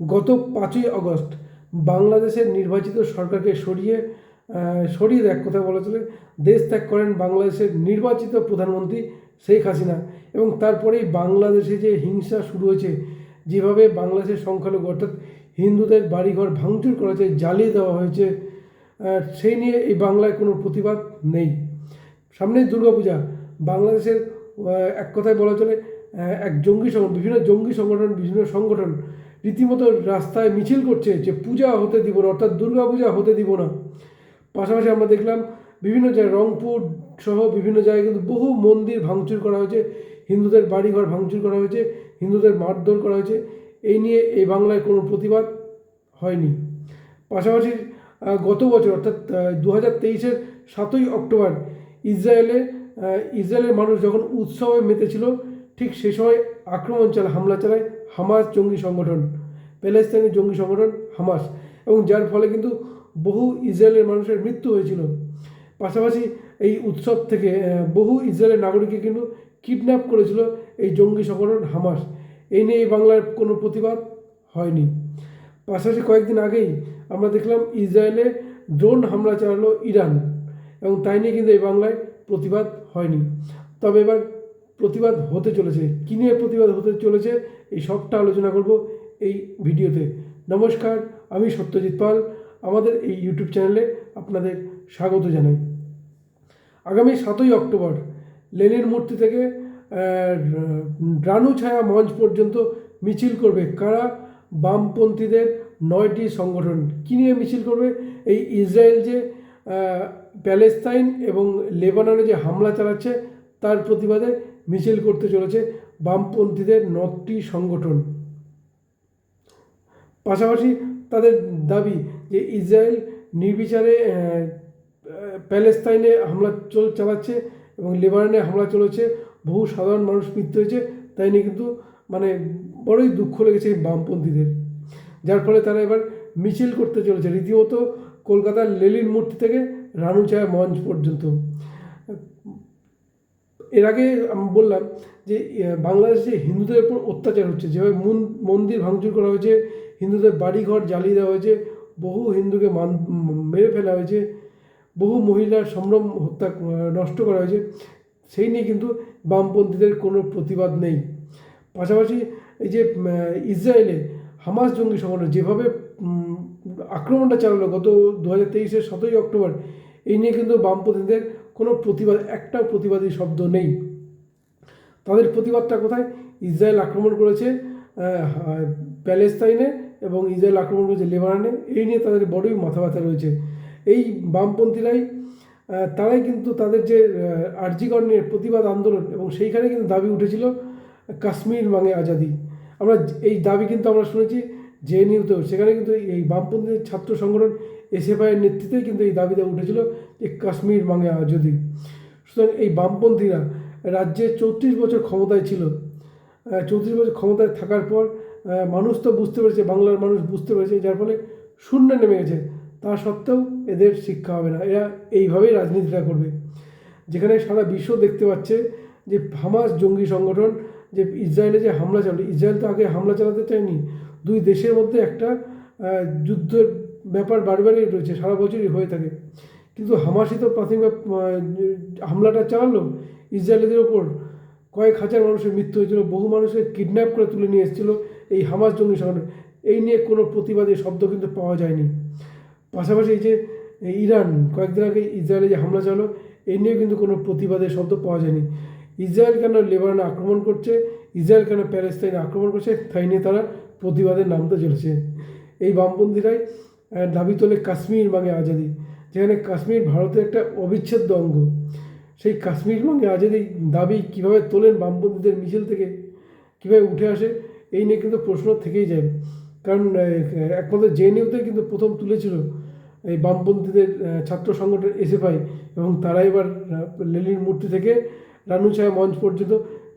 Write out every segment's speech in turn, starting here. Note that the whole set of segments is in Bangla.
গত পাঁচই আগস্ট বাংলাদেশের নির্বাচিত সরকারকে সরিয়ে সরিয়ে এক কথা বলা চলে দেশ ত্যাগ করেন বাংলাদেশের নির্বাচিত প্রধানমন্ত্রী শেখ হাসিনা। এবং তারপরেই বাংলাদেশে যে হিংসা শুরু হয়েছে, যেভাবে বাংলাদেশের সংখ্যালঘু অর্থাৎ হিন্দুদের বাড়িঘর ভাঙচুর করা হয়েছে জ্বালিয়ে দেওয়া হয়েছে সেই নিয়ে এই বাংলায় কোনো প্রতিবাদ নেই। সামনেই দুর্গাপূজা, বাংলাদেশের এক কথায় বলা চলে এক জঙ্গি সংগঠন বিভিন্ন জঙ্গি সংগঠন, বিভিন্ন সংগঠন রীতিমতো রাস্তায় মিছিল করছে যে পূজা হতে দিব না, অর্থাৎ দুর্গা পূজা হতে দিব না। পাশাপাশি আমরা দেখলাম বিভিন্ন জায়গায় রংপুর সহ বিভিন্ন জায়গায় কিন্তু বহু মন্দির ভাঙচুর করা হয়েছে, হিন্দুদের বাড়িঘর ভাঙচুর করা হয়েছে, হিন্দুদের মারধর করা হয়েছে। এই নিয়ে এই বাংলায় কোনো প্রতিবাদ হয়নি। পাশাপাশি গত বছর অর্থাৎ দু হাজার তেইশের সাতই অক্টোবর ইসরায়েলে ইসরায়েলের মানুষ যখন উৎসবে মেতেছিল ঠিক সে সময় আক্রমণ চালায়, হামলা চালায় হামাস জঙ্গি সংগঠন প্যালেস্তাইনের জঙ্গি সংগঠন হামাস এবং যার ফলে কিন্তু বহু ইসরায়েলের মানুষের মৃত্যু হয়েছিল। পাশাপাশি এই উৎসব থেকে বহু ইসরায়েলের নাগরিককে কিন্তু কিডন্যাপ করেছিল এই জঙ্গি সংগঠন হামাস। এই নিয়ে এই বাংলার কোনো প্রতিবাদ হয়নি। পাশাপাশি কয়েকদিন আগেই আমরা দেখলাম ইসরায়েলে ড্রোন হামলা চালালো ইরান এবং তাই নিয়ে কিন্তু এই বাংলায় প্রতিবাদ হয়নি। তবে এবার প্রতিবাদ হতে চলেছে। কী নিয়ে প্রতিবাদ হতে চলেছে, এই সবটা আলোচনা করব এই ভিডিওতে। নমস্কার, আমি সত্যজিৎ পাল। আমাদের এই ইউটিউব চ্যানেলে আপনাদের স্বাগত জানাই। আগামী সাতই অক্টোবর লেনের মূর্তি থেকে রানু ছায়া মঞ্চ পর্যন্ত মিছিল করবে কারা? বামপন্থীদের নয়টি সংগঠন। কী নিয়ে মিছিল করবে? এই ইসরায়েল যে প্যালেস্তাইন এবং লেবাননে যে হামলা চালাচ্ছে তার প্রতিবাদে মিছিল করতে চলেছে বামপন্থীদের নটি সংগঠন। পাশাপাশি তাদের দাবি যে ইসরায়েল নির্বিচারে প্যালেস্তাইনে হামলা চল, চালাচ্ছে এবং লেবাননে হামলা চলেছে, বহু সাধারণ মানুষ মৃত্যু হয়েছে, তাই নিয়ে কিন্তু মানে বড়ই দুঃখ লেগেছে এই বামপন্থীদের। যার ফলে তারা এবার মিছিল করতে চলেছে, রীতিমতো কলকাতার লেলিন মূর্তি থেকে রানুচায়া মঞ্চ পর্যন্ত। এর আগে আমি বললাম যে বাংলাদেশে হিন্দুদের উপর অত্যাচার হচ্ছে। যেভাবে মন- মন্দির ভাঙচুর করা হয়েছে, হিন্দুদের বাড়িঘর জ্বালিয়ে দেওয়া হয়েছে, বহু হিন্দুকে মান, মেরে ফেলা হয়েছে, বহু মহিলার সম্ভ্রম হত্যা নষ্ট করা হয়েছে, সেই নিয়ে কিন্তু বামপন্থীদের কোনো প্রতিবাদ নেই। পাশাপাশি এই যে ইসরায়েলে হামাস জঙ্গি সংগঠন যেভাবে আক্রমণটা চালালো গত দু হাজার তেইশের সতেরোই অক্টোবর, এই নিয়ে কিন্তু বামপন্থীদের কোনো প্রতিবাদ, একটাও প্রতিবাদী শব্দ নেই। তাদের প্রতিবাদটা কোথায়? ইসরায়েল আক্রমণ করেছে প্যালেস্তাইনে এবং ইসরায়েল আক্রমণ করেছে লেবাননে। এই নিয়ে তাদের বড়ই মাথা ব্যথা রয়েছে। এই বামপন্থীরাই তারাই কিন্তু তাদের যে আর্জিকর প্রতিবাদ আন্দোলন এবং সেইখানে কিন্তু দাবি উঠেছিল কাশ্মীর মাঙে আজাদি। আমরা এই দাবি কিন্তু আমরা শুনেছি জেএনইউতেও। সেখানে কিন্তু এই বামপন্থী ছাত্র সংগঠন এসএফআইয়ের নেতৃত্বেই কিন্তু এই দাবিটা উঠেছিল যে কাশ্মীর মাঙে আজাদি সুতরাং এই বামপন্থীরা রাজ্যে চৌত্রিশ বছর ক্ষমতায় ছিল। চৌত্রিশ বছর ক্ষমতায় থাকার পর মানুষ তো বুঝতে পেরেছে, বাংলার মানুষ বুঝতে পেরেছে, যার ফলে শূন্য নেমে গেছে। তা সত্ত্বেও এদের শিক্ষা হবে না। এরা এইভাবেই রাজনীতিটা করবে। যেখানে সারা বিশ্ব দেখতে পাচ্ছে যে হামাস জঙ্গি সংগঠন, যে ইসরায়েলে যে হামলা চালালো, ইসরায়েল তো আগে হামলা চালাতে চায়নি। দুই দেশের মধ্যে একটা যুদ্ধের ব্যাপার বারবারই রয়েছে, সারা বছরই হয়ে থাকে। কিন্তু হামাসই তো প্রাথমিক হামলাটা চালালো ইসরায়েলিদের ওপর। কয়েক হাজার মানুষের মৃত্যু হয়েছিল, বহু মানুষকে কিডন্যাপ করে তুলে নিয়ে এসেছিল এই হামাস জঙ্গি সংগঠন। এই নিয়ে কোনো প্রতিবাদী শব্দ কিন্তু পাওয়া যায়নি। পাশাপাশি এই যে ইরান, কয়েকদিন আগে ইসরায়েলে যে হামলা চালালো, এই নিয়ে কিন্তু কোনো প্রতিবাদের শব্দ পাওয়া যায়নি। ইসরায়েল কেন লেবাননে আক্রমণ করছে? ইসরায়েল কেন প্যালেস্তাইনে আক্রমণ করছে? তাই নিয়ে তারা প্রতিবাদে নামতে চলেছে এই বামপন্থীরাই দাবি তোলে কাশ্মীর মাঙে আজাদি। যেখানে কাশ্মীর ভারতের একটা অবিচ্ছেদ্য অঙ্গ। সেই কাশ্মীর মাঙে এই দাবি কীভাবে তোলেন বামপন্থীদের মিছিল থেকে, কীভাবে উঠে আসে, এই নিয়ে কিন্তু প্রশ্ন থেকেই যায়। কারণ একমাত্র জেএনইউতে কিন্তু প্রথম তুলেছিল এই বামপন্থীদের ছাত্র সংগঠন এসএফআই এবং তারা এবার লেলিন মূর্তি থেকে রানুছায়া মঞ্চ পর্যন্ত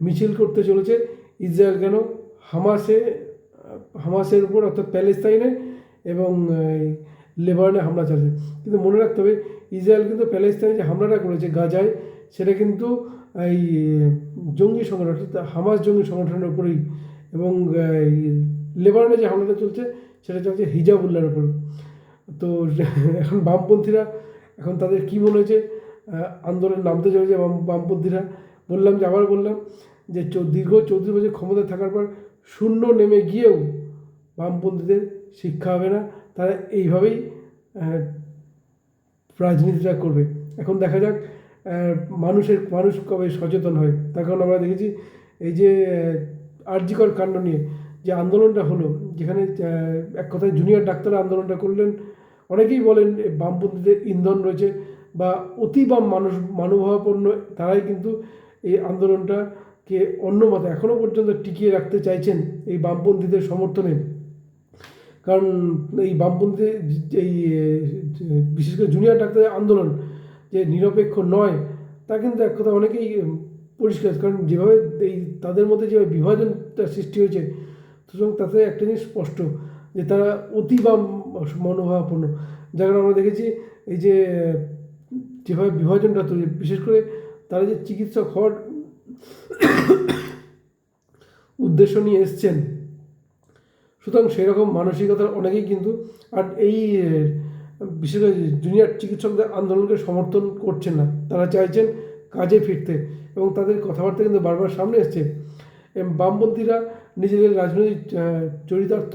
মিছিল করতে চলেছে। ইসরায়েল কেন? হামাসে, হামাসের উপর অর্থাৎ প্যালেস্তাইনে এবং লেবাননে হামলা চালাচ্ছে কিন্তু মনে রাখতে হবে, ইসরায়েল কিন্তু প্যালেস্তাইনে যে হামলাটা করেছে গাজায়, সেটা কিন্তু এই, জঙ্গি সংগঠন হামাস জঙ্গি সংগঠনের উপরেই। এবং লেবাননে যে হামলাটা চলছে, সেটা চলছে হিজাবুল্লার উপর। তো এখন বামপন্থীরা, এখন তাদের কী মনে হয়েছে? আন্দোলন নামতে চলেছে বাম- বামপন্থীরা। বললাম যে, আবার বললাম যে দীর্ঘ চৌত্রিশ বছর ক্ষমতায় থাকার পর শূন্য নেমে গিয়েও বামপন্থীদের শিক্ষা হবে না। তারা এইভাবেই রাজনীতিটা করবে। এখন দেখা যাক মানুষের, মানুষ কবে সচেতন হয়। তার কারণ আমরা দেখেছি, এই যে আর্যিকর কাণ্ড নিয়ে যে আন্দোলনটা হলো, যেখানে এক কথায় জুনিয়র ডাক্তাররা আন্দোলনটা করলেন, অনেকেই বলেন বামপন্থীদের ইন্ধন রয়েছে বা অতি বাম মানুষ মানবভাবাপন্ন তারাই কিন্তু এই আন্দোলনটাকে অন্য মতে এখনও পর্যন্ত টিকিয়ে রাখতে চাইছেন এই বামপন্থীদের সমর্থনে। কারণ এই বামপন্থী এই বিশেষ করে জুনিয়র ডাক্তারের আন্দোলন যে নিরপেক্ষ নয়, তা কিন্তু এক কথা অনেকেই পরিষ্কার কারণ যেভাবে এই তাদের মধ্যে যেভাবে বিভাজনটা সৃষ্টি হয়েছে, সুতরাং তাতে একটা জিনিস স্পষ্ট যে তারা অতি বাম মনোভাবাপন্ন। যার কারণে আমরা দেখেছি এই যে, যেভাবে বিভাজনটা তৈরি, বিশেষ করে তারা যে চিকিৎসক হওয়ার উদ্দেশ্য নিয়ে এসছেন সুতরাং সেরকম মানসিকতার অনেকেই কিন্তু আর এই বিশেষ করে জুনিয়র চিকিৎসকদের আন্দোলনকে সমর্থন করছেন না। তারা চাইছেন কাজে ফিরতে এবং তাদের কথাবার্তা কিন্তু বারবার সামনে এসছে। বামপন্থীরা নিজেদের রাজনৈতিক চরিতার্থ,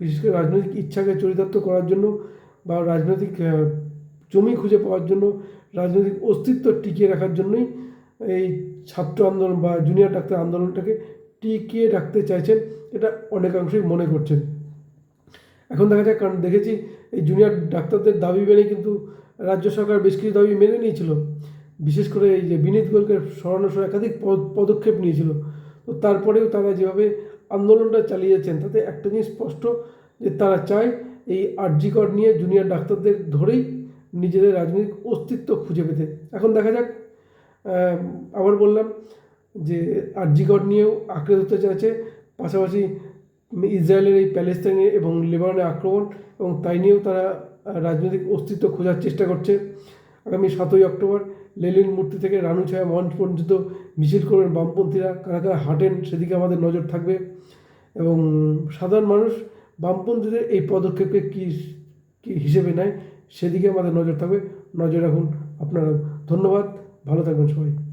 বিশেষ করে রাজনৈতিক ইচ্ছাকে চরিতার্থ করার জন্য বা রাজনৈতিক জমি খুঁজে পাওয়ার জন্য রাজনৈতিক অস্তিত্ব টিকিয়ে রাখার জন্যই এই ছাত্র আন্দোলন বা জুনিয়র ডাক্তার আন্দোলনটাকে টিকিয়ে রাখতে চাইছেন, এটা অনেকাংশেই মনে করছেন। এখন দেখা যাক, কারণ দেখেছি এই জুনিয়র ডাক্তারদের দাবি মেনে কিন্তু রাজ্য সরকার বেশ কিছু দাবি মেনে নিয়েছিল। বিশেষ করে এই যে বিনীত গোয়েলকে সরানোর সময় একাধিক পদ- পদক্ষেপ নিয়েছিল। তো তারপরেও তারা যেভাবে আন্দোলনটা চালিয়ে যাচ্ছেন তাতে একটা জিনিস স্পষ্ট, যে তারা চায় এই আরজিকর নিয়ে জুনিয়র ডাক্তারদের ধরেই নিজেদের রাজনৈতিক অস্তিত্ব খুঁজে পেতে। এখন দেখা যাক আবার বললাম যে আরজিকর নিয়েও আঁকড়ে ধরতে চাইছে পাশাপাশি ইসরায়েলের এই প্যালেস্তাইনে এবং লেবাননের আক্রমণ এবং তাই নিয়েও তারা রাজনৈতিক অস্তিত্ব খোঁজার চেষ্টা করছে। আগামী সাতই অক্টোবর লেলিন মূর্তি থেকে রানু ছায়া মঞ্চ পর্যন্ত মিছিল করবেন বামপন্থীরা। কারা কারা হাঁটেন সেদিকে আমাদের নজর থাকবে। এবং সাধারণ মানুষ বামপন্থীদের এই পদক্ষেপকে কী কী হিসেবে নেয় সেদিকে আমাদের নজর থাকবে। নজর রাখুন আপনারা ধন্যবাদ। ভালো থাকবেন সবাই।